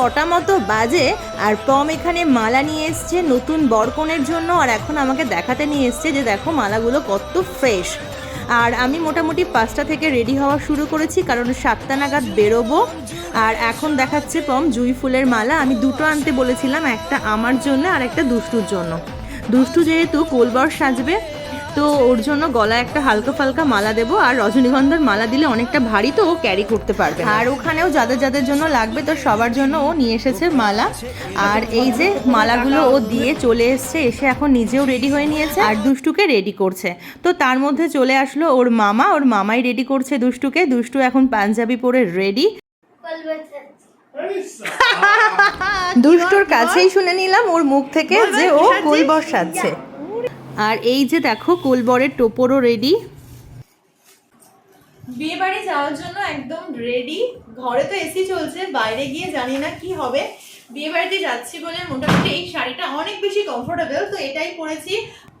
ছটা মতো বাজে আর পম এখানে মালা নিয়ে এসছে, নতুন বরকনের জন্য। আর এখন আমাকে দেখাতে নিয়ে এসছে যে দেখো মালাগুলো কত ফ্রেশ। আর আমি মোটামুটি পাঁচটা থেকে রেডি হওয়া শুরু করেছি, কারণ সাতটা নাগাদ বেরোবো। আর এখন দেখাচ্ছে পম জুই ফুলের মালা। আমি দুটো আনতে বলেছিলাম, একটা আমার জন্য আর একটা দুষ্টুর জন্য। দুষ্টু যেহেতু কোলবর সাজবে তো ওর জন্য গলায় একটা হালকা ফালকা মালা দেবো আর রজনীগন্ধার মালা দিলে অনেকটা ভারী তো ও ক্যারি করতে পারবে আর ওখানেও যাদের যাদের জন্য লাগবে তো সবার জন্য ও নিয়ে এসেছে মালা। আর এই যে মালাগুলো ও দিয়ে চলে এসছে এসে এখন নিজেও রেডি হয়ে নিয়েছে আর দুষ্টুকে রেডি করছে। তো তার মধ্যে চলে আসলো ওর মামা ওর মামাই রেডি করছে দুষ্টুকে। দুষ্টু এখন পাঞ্জাবি পরে রেডি দুষ্টুর কাছেই শুনে নিলাম ওর মুখ থেকে যে ও কোলবর সাজছে আর এই যে দেখো, কোলবরের টোপরও রেডি বিয়ে বাড়ি যাওয়ার জন্য একদম রেডি ঘরে তো এসি চলছে, বাইরে গিয়ে জানি না কি হবে। বিয়ে বাড়িতে যাচ্ছি বলে মোটামুটি এই শাড়িটা অনেক বেশি কমফোর্টেবল তো এটাই পরেছি।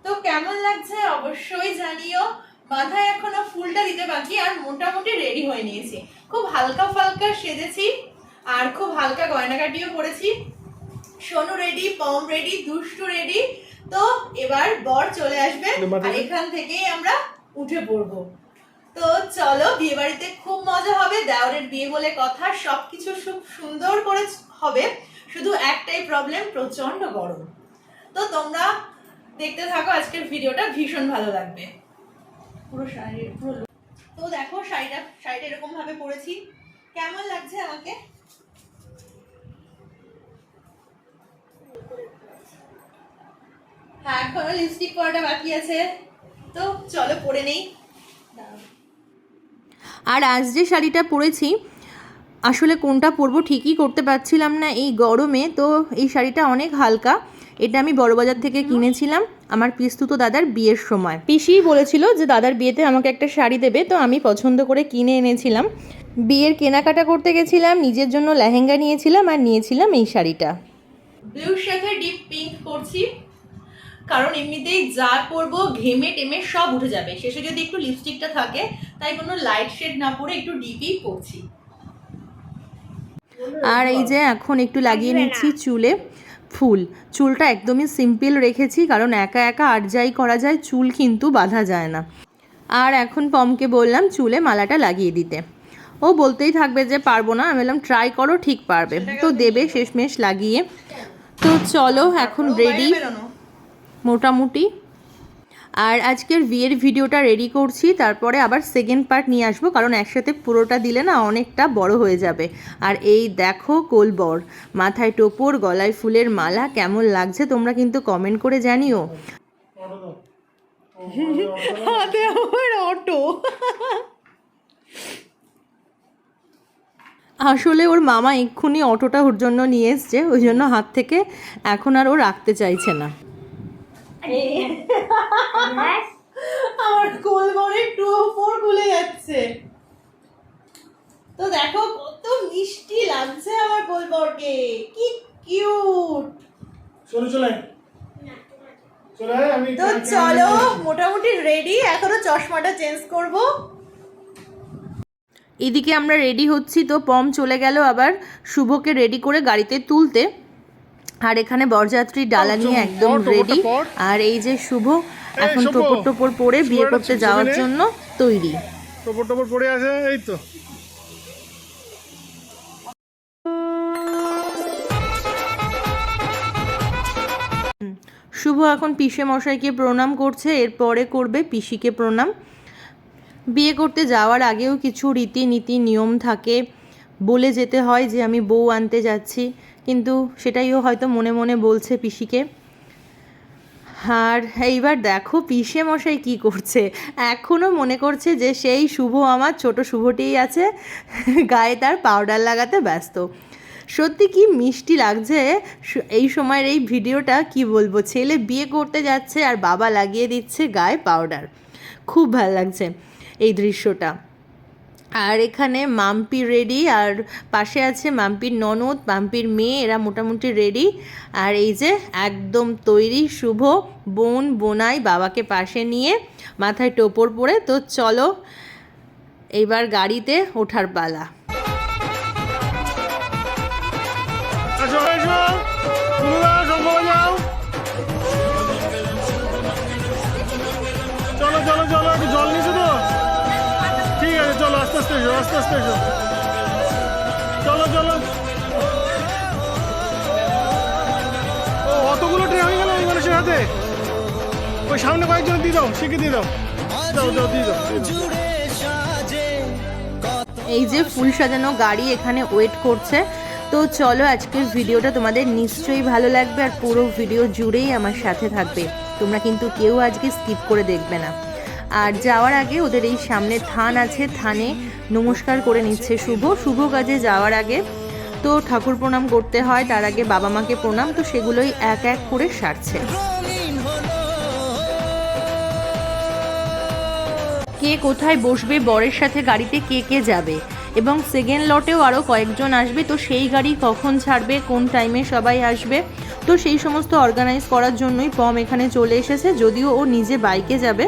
তো কেমন লাগছে অবশ্যই জানিও। মাথায় এখনও ফুলটা দিতে বাকি, আর মোটামুটি রেডি হয়ে নিয়েছি। খুব হালকা ফালকা সেজেছি, আর খুব হালকা গয়নাকাটিও পরেছি। সোনু রেডি পম রেডি দুষ্টু রেডি তো এবার বর চলে আসবে আর এখান থেকেই আমরা উঠে পড়ব। তো চলো বিয়ে বাড়িতে খুব মজা হবে। দেওরের বিয়ে বলে কথা সবকিছু খুব সুন্দর করে হবে। শুধু একটাই প্রবলেম প্রচণ্ড গরম। তো তোমরা দেখতে থাকো আজকের ভিডিওটা ভীষণ ভালো লাগবে। পুরো শাড়ি পুরো তো দেখো শাড়িটা শাড়িটা এরকম ভাবে পরেছি। কেমন লাগছে আমাকে? হ্যাঁ এখনও লিপস্টিক পরাটা বাকি আছে। তো চলো পরে নেই। আর আজ যে শাড়িটা পরেছি আসলে কোনটা পরবো ঠিকই করতে পারছিলাম না এই গরমে। তো এই শাড়িটা অনেক হালকা। এটা আমি বড়বাজার থেকে কিনেছিলাম আমার পিস্তুতো দাদার বিয়ের সময়। পিসিই বলেছিল যে দাদার বিয়েতে আমাকে একটা শাড়ি দেবে তো আমি পছন্দ করে কিনে এনেছিলাম। বিয়ের কেনাকাটা করতে গেছিলাম নিজের জন্য লেহেঙ্গা নিয়েছিলাম আর নিয়েছিলাম এই শাড়িটা। ব্লুর সাথে ডিপ পিঙ্ক করছি কারণ এমনিতেই যা করব ঘেমে টেমে সব উঠে যাবে। শেষে যদি একটু লিপস্টিকটা থাকে তাই কোনো লাইট শেড না পরে একটু ডিপই করছি আর এই যে এখন একটু লাগিয়ে নিচ্ছি চুলে ফুল। চুলটা একদমই সিম্পল রেখেছি কারণ একা একা আর যাই করা যায় চুল কিন্তু বাঁধা যায় না। আর এখন পমকে বললাম চুলে মালাটা লাগিয়ে দিতে। ও বলতেই থাকবে যে পারব না আমি বললাম ট্রাই করো ঠিক পারবে। তো দেবে শেষমেশ লাগিয়ে। তো চলো এখন রেডি মোটামুটি। আর আজকের বিয়ের ভিডিওটা রেডি করছি, তারপরে আবার সেকেন্ড পার্ট নিয়ে আসব, কারণ একসাথে পুরোটা দিলে না অনেকটা বড় হয়ে যাবে। আর এই দেখো কোলবর, মাথায় টোপর, গলায় ফুলের মালা, কেমন লাগছে তোমরা কিন্তু কমেন্ট করে জানিও। হাতে অটো আসলে ওর মামা এক্ষুনি অটোটা ওর জন্য নিয়ে এসছে, ওই জন্য হাত থেকে এখন আর ও রাখতে চাইছে না। আমার কোলবরে টু ফোর খুলে যাচ্ছে। তো দেখো কত মিষ্টি লাগছে আমার কোলবরকে কি কিউট চলে চলে চলে আয়, আমি তো চলো মোটামুটি রেডি এখনও চশমাটা চেঞ্জ করব। এদিকে আমরা রেডি হচ্ছি তো পম চলে গেল আবার শুভকে রেডি করে গাড়িতে তুলতে। আর এখানে বরযাত্রী ডালা নিয়ে একদম রেডি আর এই যে শুভ এখন টোপর টোপর পরে বিয়ে করতে যাওয়ার জন্য তৈরি। টপর টপর পড়ে আছে এই তো। শুভ এখন পিসে মশাইকে প্রণাম করছে এরপরে করবে পিসিকে প্রণাম। বিয়ে করতে যাওয়ার আগেও কিছু রীতিনীতি নিয়ম থাকে। বলে যেতে হয় যে আমি বউ আনতে যাচ্ছি। কিন্তু সেটাইও হয়তো মনে মনে বলছে পিসিকে। আর এইবার দেখো পিসে মশাই কি করছে। এখনও মনে করছে যে সেই শুভ আমার ছোট শুভটিই আছে, গায়ে তার পাউডার লাগাতে ব্যস্ত। সত্যি কি মিষ্টি লাগছে? এই সময়ের এই ভিডিওটা কি বলব? ছেলে বিয়ে করতে যাচ্ছে আর বাবা লাগিয়ে দিচ্ছে গায়ে পাউডার খুব ভালো লাগছে এই দৃশ্যটা। আর এখানে মাম্পি রেডি আর পাশে আছে মাম্পির ননদ, মাম্পির মেয়ে, এরা মোটামুটি রেডি আর এই যে একদম তৈরি, শুভ বোন, বোনাই বাবাকে পাশে নিয়ে মাথায় টোপর পরে। তো চলো এইবার গাড়িতে ওঠার পালা। জল আস্তে আস্তে চলো চলো। ও, অতগুলো ট্রে হয়ে গেল ওই মানুষের হাতে। ওই সামনে কয়েকজন দিয়ে দাও, শিখে দিয়ে দাও। এই যে ফুল সাজানো গাড়ি এখানে ওয়েট করছে। তো চলো, আজকের ভিডিওটা তোমাদের নিশ্চয়ই ভালো লাগবে আর পুরো ভিডিও জুড়েই আমার সাথে থাকবে। তোমরা কিন্তু কেউ আজকে স্কিপ করে দেখবে না। আর যাওয়ার আগে ওদের এই সামনে থান আছে, থানে নমস্কার করে নিচ্ছে শুভ। শুভ কাজে যাওয়ার আগে তো ঠাকুর প্রণাম করতে হয়, তার আগে বাবা মাকে প্রণাম। তো সেগুলোই এক এক করে সারছে। কে কোথায় বসবে, বরের সাথে গাড়িতে কে কে যাবে? এবং সেকেন্ড লটেও আরও কয়েকজন আসবে, তো সেই গাড়ি কখন ছাড়বে, কোন টাইমে সবাই আসবে? তো সেই সমস্ত অর্গানাইজ করার জন্যই পম এখানে চলে এসেছে। যদিও ও নিজে বাইকে যাবে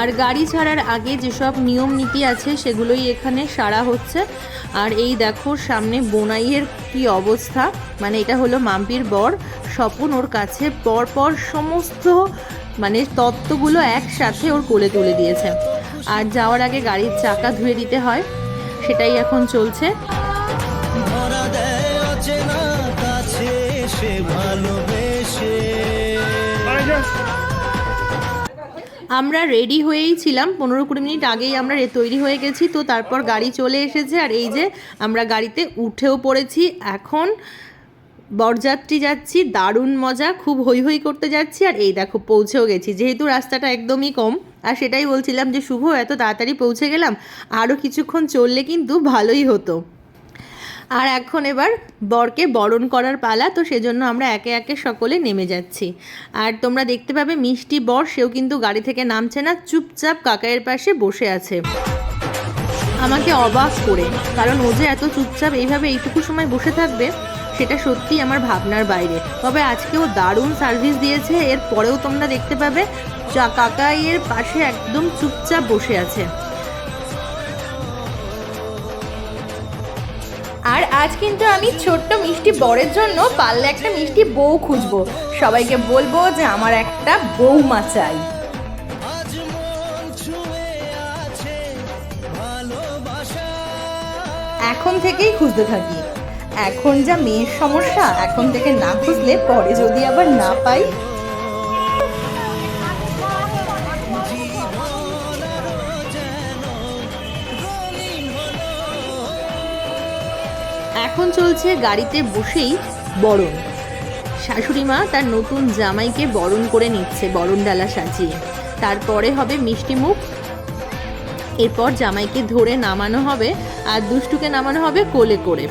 আর গাড়ি ছাড়ার আগে যেসব নিয়ম নীতি আছে সেগুলোই এখানে সারা হচ্ছে। আর এই দেখো সামনে বোনাইয়ের কি অবস্থা। মানে এটা হলো মাম্পির বর। স্বপন ওর কাছে পরপর সমস্ত মানে তত্ত্বগুলো একসাথে ওর কোলে তুলে দিয়েছে। আর যাওয়ার আগে গাড়ির চাকা ধুয়ে দিতে হয়। সেটাই এখন চলছে। ভালোবেসে। আমরা রেডি হয়েই ছিলাম। পনেরো কুড়ি মিনিট আগেই আমরা তৈরি হয়ে গেছি। তো তারপর গাড়ি চলে এসেছে। আর এই যে আমরা গাড়িতে উঠেও পড়েছি। এখন বরযাত্রী যাচ্ছি। দারুণ মজা। খুব হই হই করতে যাচ্ছি। আর এই দেখো, পৌঁছেও গেছি। যেহেতু রাস্তাটা একদমই কম। আর সেটাই বলছিলাম যে, শুভ, এত তাড়াতাড়ি পৌঁছে গেলাম। আরও কিছুক্ষণ চললে কিন্তু ভালোই হতো। আর এখন এবার বরকে বরণ করার পালা, তো সেজন্য আমরা একে একে সকলে নেমে যাচ্ছি। আর তোমরা দেখতে পাবে মিষ্টি বর, সেও কিন্তু গাড়ি থেকে নামছে না, চুপচাপ কাকাইয়ের পাশে বসে আছে। আমাকে অবাক করে, কারণ ও যে এত চুপচাপ এইভাবে এইটুকু সময় বসে থাকবে, সেটা সত্যি আমার ভাবনার বাইরে। তবে আজকেও দারুণ সার্ভিস দিয়েছে, এর পরেও তোমরা দেখতে পাবে কাকাইয়ের পাশে একদম চুপচাপ বসে আছে। আর আজ কিন্তু আমি ছোট্ট মিষ্টি বরের জন্য পারলে একটা মিষ্টি বউ খুঁজবো। সবাইকে বলব যে আমার একটা বৌমা চাই। এখন থেকেই খুঁজতে থাকি। এখন যা মেয়ের সমস্যা এখন থেকে না খুঁজলে পরে যদি আবার না পাই এখন চলছে গাড়িতে বসেই বরণ। শাশুড়ি মা তার নতুন জামাইকে বরণ করে নিচ্ছে, বরণ ডালা সাজিয়ে। তারপরে হবে মিষ্টি মুখ। এরপর জামাইকে ধরে নামানো হবে আর দুষ্টুকে নামানো হবে কোলে করে।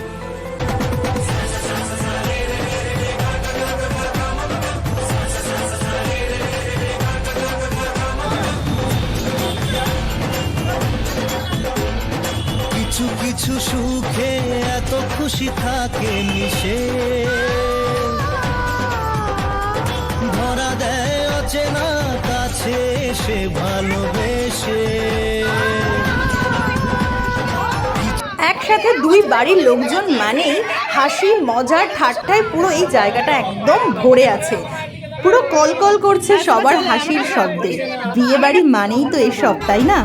খুশি থাকে মিশে। ধরা দেয় অচেনা কাছে সে ভালোবেসে। একসাথে দুই বাড়ির লোকজন মানেই হাসি, মজার ঠাট্টায় পুরো এই জায়গাটা একদম ভরে আছে। পুরো কলকল করছে সবার হাসির শব্দে। বিয়ে বাড়ি মানেই তো এসব, তাই না?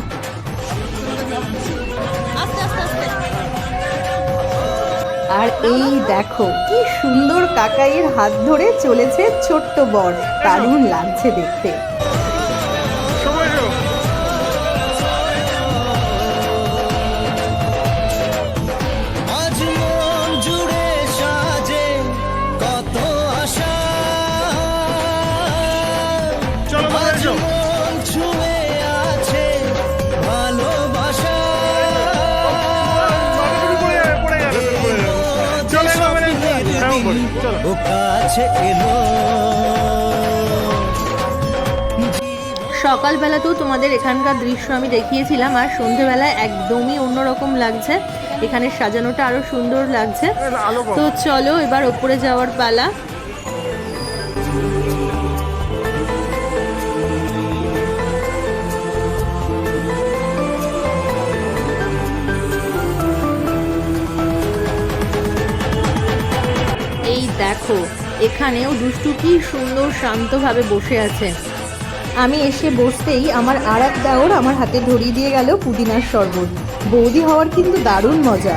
আর এই দেখো কি সুন্দর কাকাইয়ের হাত ধরে চলেছে ছোট্ট বর। দারুণ লাগছে দেখতে। কাছে এলো। সকালবেলাতেও তোমাদের এখানকার দৃশ্য আমি দেখিয়েছিলাম আর সন্ধেবেলায় একদমই অন্যরকম লাগছে। এখানে সাজানোটা আরও সুন্দর লাগছে। তো চলো এবার ওপরে যাওয়ার পালা। দেখো, এখানেও দুষ্টু কি সুন্দর শান্তভাবে বসে আছে। আমি এসে বসতেই আমার আর এক দেওর আমার হাতে ধরিয়ে দিয়ে গেল পুদিনার শরবত। বৌদি হওয়ার কিন্তু দারুণ মজা।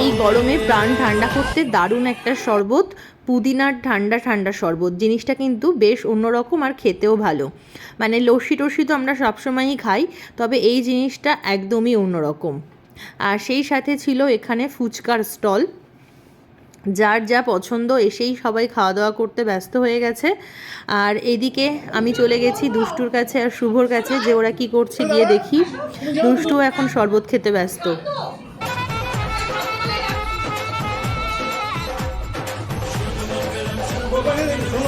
এই গরমে প্রাণ ঠান্ডা করতে দারুণ একটা শরবত। পুদিনার ঠান্ডা ঠান্ডা শরবত। জিনিসটা কিন্তু বেশ অন্যরকম আর খেতেও ভালো। মানে লস্যি টস্যি তো আমরা সবসময়ই খাই, তবে এই জিনিসটা একদমই অন্যরকম। আর সেই সাথে ছিল এখানে ফুচকার স্টল। যার যা পছন্দ, এসেই সবাই খাওয়া দাওয়া করতে ব্যস্ত হয়ে গেছে। আর এদিকে আমি চলে গেছি দুষ্টুর কাছে আর শুভর কাছে, যে ওরা কি করছে গিয়ে দেখি। দুষ্টুও এখন শরবত খেতে ব্যস্ত।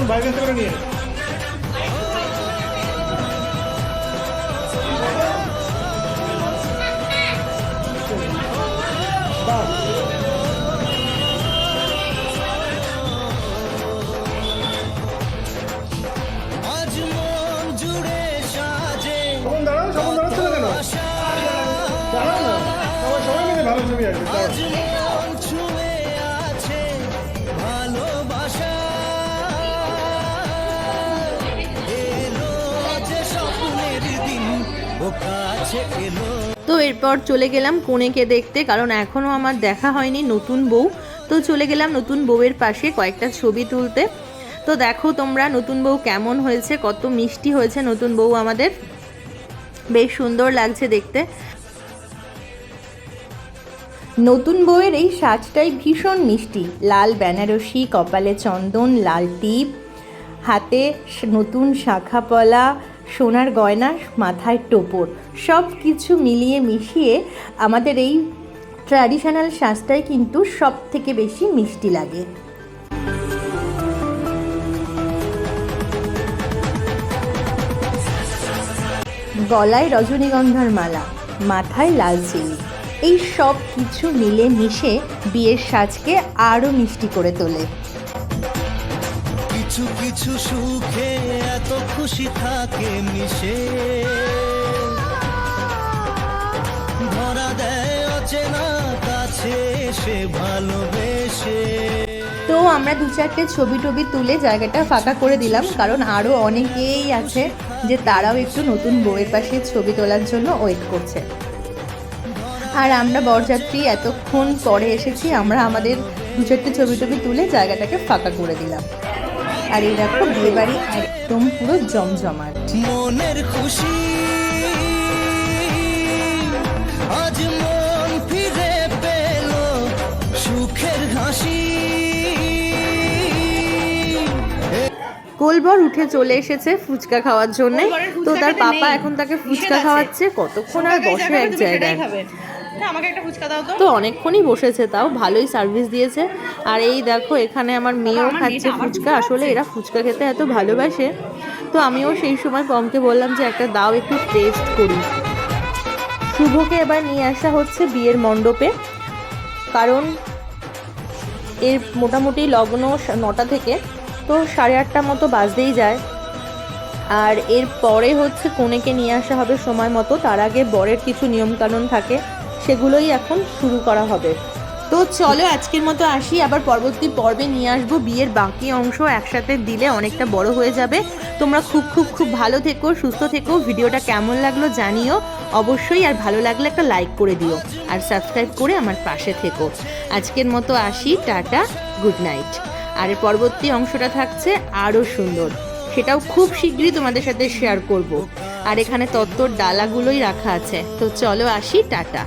শুনুন বাইরে তো এরপর চলে গেলাম কনেকে দেখতে, কারণ এখনও আমার দেখা হয়নি নতুন বউ। তো চলে গেলাম নতুন বউয়ের পাশে কয়েকটা ছবি তুলতে। তো দেখো তোমরা নতুন বউ কেমন হয়েছে, কত মিষ্টি হয়েছে নতুন বউ আমাদের। বেশ সুন্দর লাগছে দেখতে। নতুন বউয়ের এই সাজটাই ভীষণ মিষ্টি। লাল বেনারসি, কপালে চন্দন, লাল টিপ, হাতে নতুন শাখা পলা সোনার গয়না মাথায় টোপর, সব কিছু মিলিয়ে মিশিয়ে আমাদের এই ট্র্যাডিশনাল সাজটাই কিন্তু সব থেকে বেশি মিষ্টি লাগে। গলায় রজনীগন্ধার মালা, মাথায় লাল চিনি এই সব কিছু মিলে মিশে বিয়ের সাজকে আরও মিষ্টি করে তোলে। কিছু কিছু সুখে খুশি থাকে মিশে। ধরা দেয় অচেনা কাছে, সে ভালোবেসে। তো আমরা দু চারটে ছবি টবি তুলে জায়গাটা ফাঁকা করে দিলাম, কারণ আরও অনেকেই আছে যে তারাও একটু নতুন বইয়ের পাশে ছবি তোলার জন্য ওয়েট করছে। আর আমরা বরযাত্রী এতক্ষণ পরে এসেছি, আমরা আমাদের দু চারটে ছবি টবি তুলে জায়গাটাকে ফাঁকা করে দিলাম। আর এই দেখো বিয়ে বাড়ি একদম পুরো জমজমাট। মনের খুশি আজ মন ফিরে পেল সুখের হাসি। কোলবর উঠে চলে এসেছে ফুচকা খাওয়ার জন্য। তো তার পাপা এখন তাকে ফুচকা খাওয়াচ্ছে কতক্ষণ আর বসে এক জায়গায়? আমাকে একটা ফুচকা দাও তো। তো অনেকক্ষণই বসেছে তাও ভালোই সার্ভিস দিয়েছে। আর এই দেখো এখানে আমার মেয়েও খাচ্ছে ফুচকা আসলে এরা ফুচকা খেতে এত ভালোবাসে। তো আমিও সেই সময় পমকে বললাম যে একটা দাও একটু টেস্ট করি। শুভকে এবার নিয়ে আসা হচ্ছে বিয়ের মণ্ডপে। কারণ এর মোটামুটি লগ্ন নটা থেকে তো সাড়ে আটটা মতো বাজতেই যায়। আর এর পরে হচ্ছে কনেকে নিয়ে আসা হবে সময় মতো। তার আগে বরের কিছু নিয়মকানুন থাকে। সেগুলোই এখন শুরু করা হবে। তো চলো আজকের মতো আসি, আবার পরবর্তী পর্বে নিয়ে আসব। বিয়ের বাকি অংশ একসাথে দিলে অনেকটা বড় হয়ে যাবে। তোমরা খুব খুব খুব ভালো থেকো, সুস্থ থেকো। ভিডিওটা কেমন লাগল জানিও অবশ্যই, আর ভালো লাগলে একটা লাইক করে দিও। আর সাবস্ক্রাইব করে আমার পাশে থেকো। আজকের মতো আসি, টাটা, গুড নাইট। আর পরবর্তী অংশটা থাকছে আরও সুন্দর। সেটাও খুব শীঘ্রই তোমাদের সাথে শেয়ার করব। আর এখানে তত্ত্বর ডালাগুলোই রাখা আছে। তো চলো আসি টাটা।